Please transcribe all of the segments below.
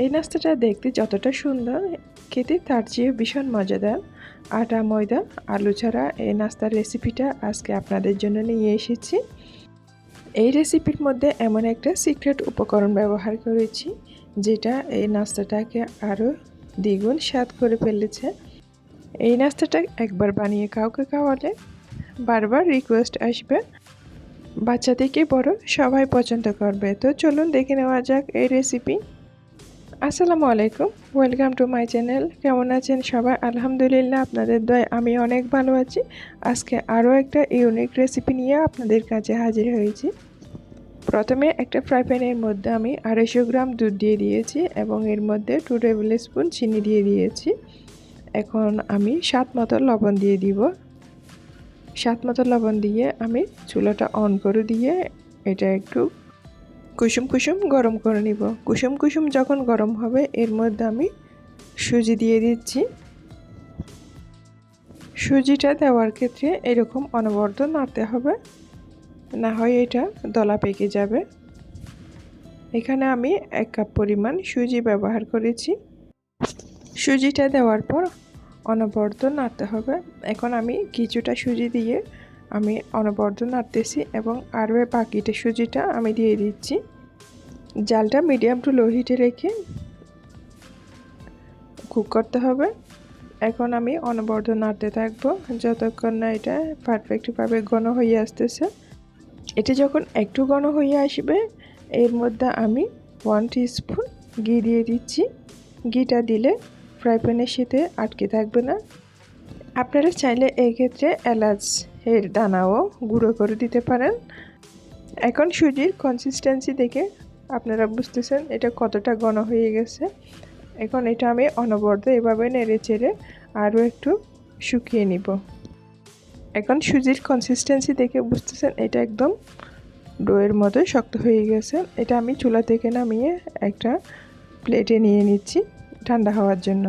এই নাস্তাটা দেখতে যতটা সুন্দর, খেতে তার চেয়ে ভীষণ মজাদার। আটা, ময়দা, আলু ছাড়া এই নাস্তার রেসিপিটা আজকে আপনাদের জন্য নিয়ে এসেছি। এই রেসিপির মধ্যে এমন একটা সিক্রেট উপকরণ ব্যবহার করেছি, যেটা এই নাস্তাটাকে আরও দ্বিগুণ স্বাদ করে ফেলেছে। এই নাস্তাটা একবার বানিয়ে কাউকে খাওয়ালে বারবার রিকোয়েস্ট আসবে। বাচ্চা থেকে বড় সবাই পছন্দ করবে। তো চলুন দেখে নেওয়া যাক এই রেসিপি আসসালামু আলাইকুম। ওয়েলকাম টু মাই চ্যানেল কেমন আছেন সবাই? আলহামদুলিল্লাহ, আপনাদের দয় আমি অনেক ভালো আছি। আজকে আরও একটা ইউনিক রেসিপি নিয়ে আপনাদের কাছে হাজির হয়েছি। প্রথমে একটা ফ্রাই প্যানের মধ্যে আমি আড়াইশো গ্রাম দুধ দিয়ে দিয়েছি এবং এর মধ্যে টু টেবিল স্পুন চিনি দিয়ে দিয়েছি। এখন আমি সাত মতো লবণ দিয়ে দিব। সাত মতো লবণ দিয়ে আমি চুলাটা অন করে দিয়ে এটা একটু কুসুম কুসুম গরম করে নিব। কুসুম কুসুম যখন গরম হবে, এর মধ্যে আমি সুজি দিয়ে দিচ্ছি। সুজিটা দেওয়ার ক্ষেত্রে এরকম অনবরত নাড়তে হবে। না হয় এটা দলা পেকে যাবে। এখানে আমি এক কাপ পরিমাণ সুজি ব্যবহার করেছি। সুজিটা দেওয়ার পর অনবরত নাড়তে হবে। এখন আমি কিছুটা সুজি দিয়ে আমি অনবরত নাড়তেছি এবং আরও বাকিটা সুজিটা আমি দিয়ে দিচ্ছি। জালটা মিডিয়াম টু লো হিটে রেখে কুক করতে হবে। এখন আমি অনবরত নাড়তে থাকব, যতক্ষণ না এটা পারফেক্টভাবে ঘন হয়ে আসতেছে। এটা যখন একটু ঘন হয়ে আসবে, এর মধ্যে আমি ওয়ান স্পুন ঘি দিয়ে দিচ্ছি। ঘিটা দিলে ফ্রাই প্যানের সাথে আটকে থাকবে না। আপনারা চাইলে এই ক্ষেত্রে এলাচ, এর দানাও গুঁড়ো করে দিতে পারেন। এখন সুজির কনসিস্টেন্সি দেখে আপনারা বুঝতেছেন এটা কতটা ঘন হয়ে গেছে। এখন এটা আমি অনবরত এভাবে নেড়ে চেড়ে আরও একটু শুকিয়ে নিব। এখন সুজির কনসিস্টেন্সি দেখে বুঝতেছেন এটা একদম ডোয়ের মতো শক্ত হয়ে গেছে। এটা আমি চুলা থেকে নামিয়ে একটা প্লেটে নিয়ে নিচ্ছি ঠান্ডা হওয়ার জন্য।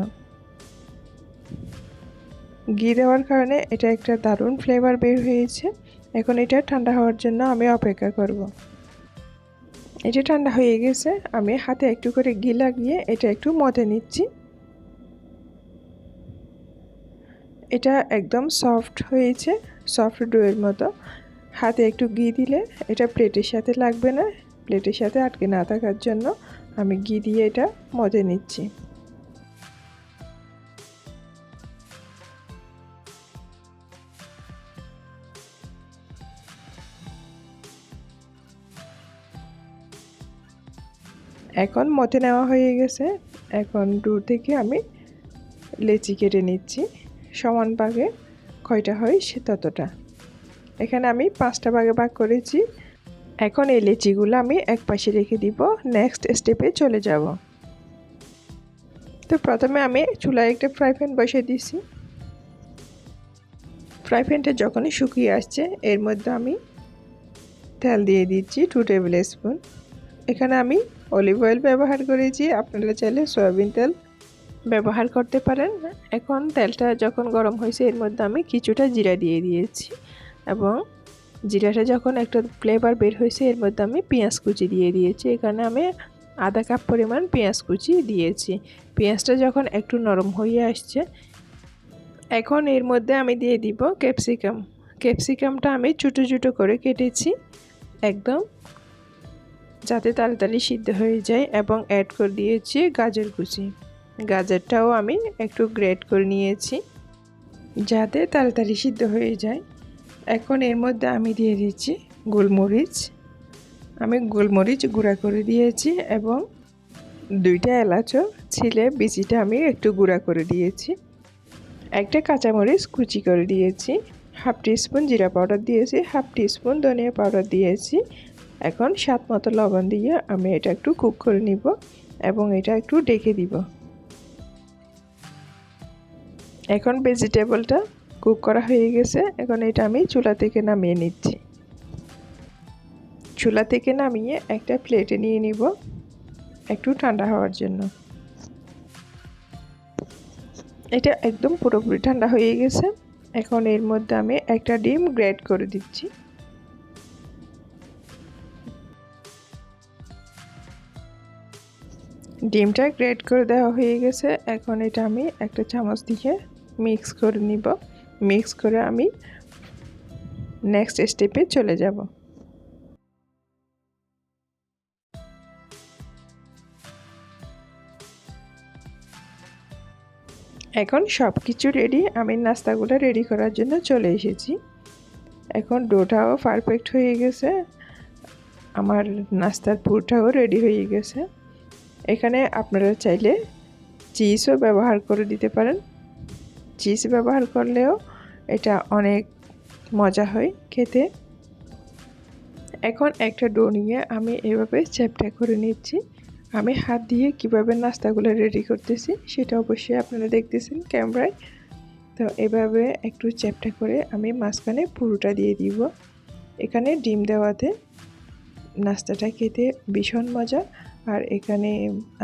ঘি দেওয়ার কারণে এটা একটা দারুণ ফ্লেভার বের হয়েছে। এখন এটা ঠান্ডা হওয়ার জন্য আমি অপেক্ষা করব। এটা ঠান্ডা হয়ে গেছে, আমি হাতে একটু করে ঘি লাগিয়ে এটা একটু মতে নিচ্ছি। এটা একদম সফট হয়েছে সফট ডোয়ের মতো। হাতে একটু ঘি দিলে এটা প্লেটের সাথে লাগবে না। প্লেটের সাথে আটকে না থাকার জন্য আমি ঘি দিয়ে এটা মতে নিচ্ছি। এখন মতে নেওয়া হয়ে গেছে। এখন দূর থেকে আমি লেচি কেটে নিচ্ছি। সমান ভাগে কয়টা হয় সে ততটা। এখানে আমি পাঁচটা ভাগে ভাগ করেছি। এখন এই লেচিগুলো আমি এক পাশে রেখে দিব। নেক্সট স্টেপে চলে যাব। তো প্রথমে আমি চুলায় একটা ফ্রাই প্যান বসিয়ে দিছি। ফ্রাই প্যানটা যখনই শুকিয়ে আসছে, এর মধ্যে আমি তেল দিয়ে দিচ্ছি টু টেবিল স্পুন এখানে আমি অলিভ অয়েল ব্যবহার করেছি আপনারা চাইলে সয়াবিন তেল ব্যবহার করতে পারেন। এখন তেলটা যখন গরম হয়েছে, এর মধ্যে আমি কিছুটা জিরা দিয়ে দিয়েছি এবং জিরাটা যখন একটা ফ্লেভার বের হয়েছে, এর মধ্যে আমি পেঁয়াজ কুচি দিয়ে দিয়েছি। এখানে আমি আধা কাপ পরিমাণ পেঁয়াজ কুচি দিয়েছি। পেঁয়াজটা যখন একটু নরম হয়ে আসছে, এখন এর মধ্যে আমি দিয়ে দিব ক্যাপসিকাম। ক্যাপসিকামটা আমি ছোটো ছোটো করে কেটেছি, একদম যাতে তাড়াতাড়ি সিদ্ধ হয়ে যায় এবং অ্যাড করে দিয়েছি গাজর কুচি। গাজরটাও আমি একটু গ্রেট করে নিয়েছি যাতে তাড়াতাড়ি সিদ্ধ হয়ে যায়। এখন এর মধ্যে আমি দিয়ে দিচ্ছি গোলমরিচ। আমি গোলমরিচ গুঁড়া করে দিয়েছি এবং দুইটা এলাচও ছিলে বিচিটা আমি একটু গুঁড়া করে দিয়েছি। একটা কাঁচামরিচ কুচি করে দিয়েছি। হাফ টিস্পুন জিরা পাউডার দিয়েছি, হাফ টিস্পুন ধনিয়া পাউডার দিয়েছি এখন স্বাদ মতো লবণ দিয়ে আমি এটা একটু কুক করে নিব এবং এটা একটু ডেকে দিব। এখন ভেজিটেবলটা কুক করা হয়ে গেছে। এখন এটা আমি চুলা থেকে নামিয়ে নিচ্ছি। চুলা থেকে নামিয়ে একটা প্লেটে নিয়ে নিব একটু ঠান্ডা হওয়ার জন্য। এটা একদম পুরোপুরি ঠান্ডা হয়ে গেছে। এখন এর মধ্যে আমি একটা ডিম গ্রেড করে দিচ্ছি। ডিমটা গ্রেট করে দেওয়া হয়ে গেছে। এখন এটা আমি একটা চামচ দিয়ে মিক্স করে নিব। মিক্স করে আমি নেক্সট স্টেপে চলে যাব। এখন সব কিছু রেডি আমি নাস্তাগুলো রেডি করার জন্য চলে এসেছি। এখন ডোটাও পারফেক্ট হয়ে গেছে। আমার নাস্তার পুরটাও রেডি হয়ে গেছে। এখানে আপনারা চাইলে চিজও ব্যবহার করে দিতে পারেন। চিজ ব্যবহার করলেও এটা অনেক মজা হয় খেতে। এখন একটা ডো নিয়ে আমি এভাবে চ্যাপটা করে নিচ্ছি। আমি হাত দিয়ে কীভাবে নাস্তাগুলো রেডি করতেছি সেটা অবশ্যই আপনারা দেখতেছেন ক্যামেরায়। তো এভাবে একটু চ্যাপটা করে আমি মাঝখানে পুরোটা দিয়ে দিব। এখানে ডিম দেওয়াতে নাস্তাটা খেতে ভীষণ মজা। আর এখানে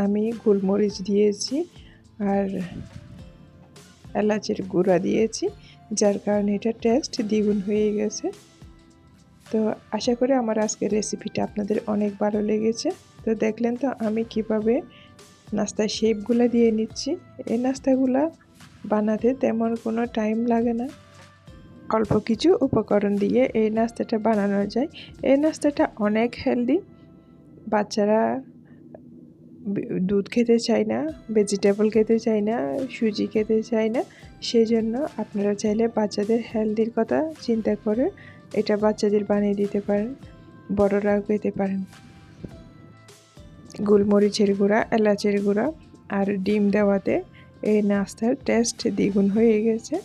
আমি গোলমরিচ দিয়েছি আর এলাচের গুঁড়া দিয়েছি, যার কারণে এটা টেস্ট দ্বিগুণ হয়ে গেছে। তো আশা করি আমার আজকের রেসিপিটা আপনাদের অনেক ভালো লেগেছে। তো দেখলেন তো আমি কীভাবে নাস্তার শেপগুলো দিয়ে নিচ্ছি। এই নাস্তাগুলা বানাতে তেমন কোনো টাইম লাগে না। অল্প কিছু উপকরণ দিয়ে এই নাস্তাটা বানানো যায়। এই নাস্তাটা অনেক হেলদি বাচ্চারা দুধ খেতে চাই না ভেজিটেবল খেতে চাই না, সুজি খেতে চাই না। সেই জন্য আপনারা চাইলে বাচ্চাদের হেলদির কথা চিন্তা করে এটা বাচ্চাদের বানিয়ে দিতে পারেন, বড়রাও খেতে পারেন। গোলমরিচের গুঁড়া, এলাচের গুঁড়া আর ডিম দেওয়াতে এই নাস্তার টেস্ট দ্বিগুণ হয়ে গেছে।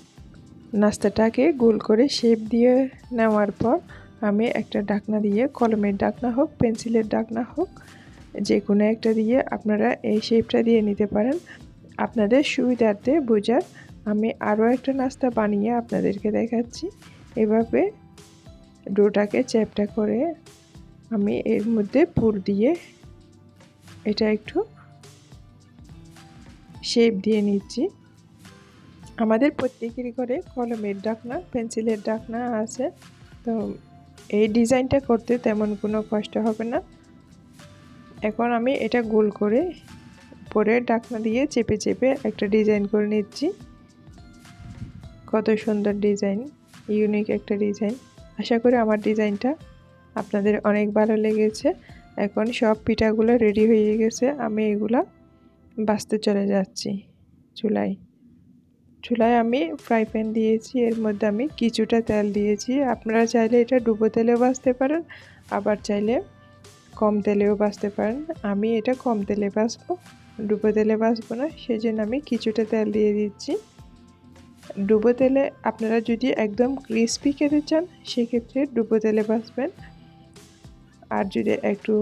নাস্তাটাকে গোল করে শেপ দিয়ে নেওয়ার পর আমি একটা ডাকনা দিয়ে, কলমের ডাকনা হোক পেন্সিলের ডাকনা হোক যে কোনো একটা দিয়ে আপনারা এই শেপটা দিয়ে নিতে পারেন। আপনাদের সুবিধার্থে বোঝার আমি আরও একটা নাস্তা বানিয়ে আপনাদেরকে দেখাচ্ছি। এভাবে ডোটাকে চ্যাপটা করে আমি এর মধ্যে পুর দিয়ে এটা একটু শেপ দিয়ে নিচ্ছি। আমাদের প্রত্যেকেরই ঘরে কলমের ডাকনা, পেন্সিলের ডাকনা আছে। তো এই ডিজাইনটা করতে তেমন কোনো কষ্ট হবে না। এখন আমি এটা গোল করে পরে ডাকনা দিয়ে চেপে চেপে একটা ডিজাইন করে নিচ্ছি। কত সুন্দর ডিজাইন, ইউনিক একটা ডিজাইন। আশা করি আমার ডিজাইনটা আপনাদের অনেক ভালো লেগেছে। এখন সব পিঠাগুলো রেডি হয়ে গেছে, আমি এগুলা বাঁচতে চলে যাচ্ছি চুলায়। চুলায় আমি ফ্রাই প্যান দিয়েছি, এর মধ্যে আমি কিছুটা তেল দিয়েছি। আপনারা চাইলে এটা ডুবো তেলেও বাঁচতে পারেন, আবার চাইলে কম তেলেও বাঁচতে পারেন। আমি এটা কম তেলে বাঁচবো, ডুবো তেলে বাঁচবো না সেই জন্য আমি কিছুটা তেল দিয়ে দিচ্ছি। ডুবো তেলে আপনারা যদি একদম ক্রিসপি খেতে চান, সেক্ষেত্রে ডুবো তেলে বাঁচবেন। আর যদি একটু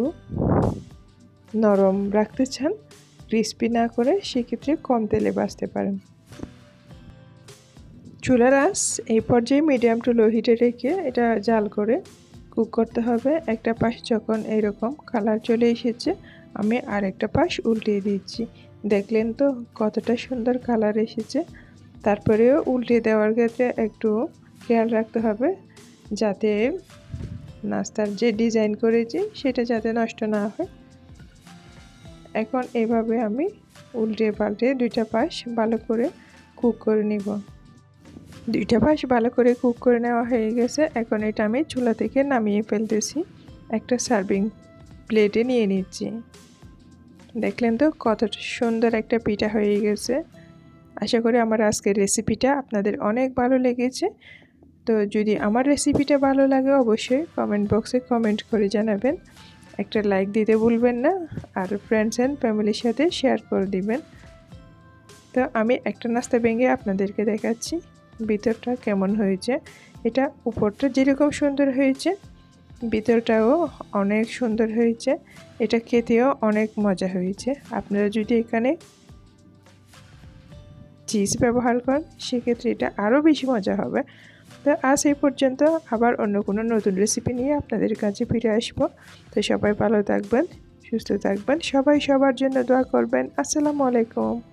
নরম রাখতে চান, ক্রিসপি না করে, সেক্ষেত্রে কম তেলে বাঁচতে পারেন। চুলার আস এই পর্যায়ে মিডিয়াম টু লো হিটে রেখে এটা জাল করে কুক করতে হবে। একটা পাশ যখন এইরকম কালার চলে এসেছে, আমি আরেকটা পাশ উল্টিয়ে দিচ্ছি। দেখলেন তো কতটা সুন্দর কালার এসেছে। তারপরেও উল্টে দেওয়ার ক্ষেত্রে একটু খেয়াল রাখতে হবে যাতে নাস্তার যে ডিজাইন করেছি, সেটা যাতে নষ্ট না হয়। এখন এভাবে আমি উল্টে পাল্টে দুইটা পাশ ভালো করে কুক করে নিব। দুইটা পাশ ভালো করে কুক করে নেওয়া হয়ে গেছে। এখন এটা আমি চুলা থেকে নামিয়ে ফেলতেছি। একটা সার্ভিং প্লেটে নিয়ে নিচ্ছি। দেখলেন তো কতটা সুন্দর একটা পিঠা হয়ে গেছে। আশা করি আমার আজকের রেসিপিটা আপনাদের অনেক ভালো লেগেছে। তো যদি আমার রেসিপিটা ভালো লাগে অবশ্যই কমেন্ট বক্সে কমেন্ট করে জানাবেন। একটা লাইক দিতে ভুলবেন না আর ফ্রেন্ডস অ্যান্ড ফ্যামিলির সাথে শেয়ার করে দিবেন। তো আমি একটা নাস্তা ভেঙে আপনাদেরকে দেখাচ্ছি। ভিতরটা কেমন হয়েছে, এটা উপরটা যেরকম সুন্দর হয়েছে, ভিতরটাও অনেক সুন্দর হয়েছে, এটা খেতেও অনেক মজা হয়েছে। আপনারা যদি এখানে চিজ ব্যবহার করেন, সেক্ষেত্রে এটা আরও বেশি মজা হবে। তো আজ এই পর্যন্ত আবার অন্য কোনো নতুন রেসিপি নিয়ে আপনাদের কাছে ফিরে আসব। তো সবাই ভালো থাকবেন, সুস্থ থাকবেন, সবাই সবার জন্য দোয়া করবেন। আসসালামু আলাইকুম।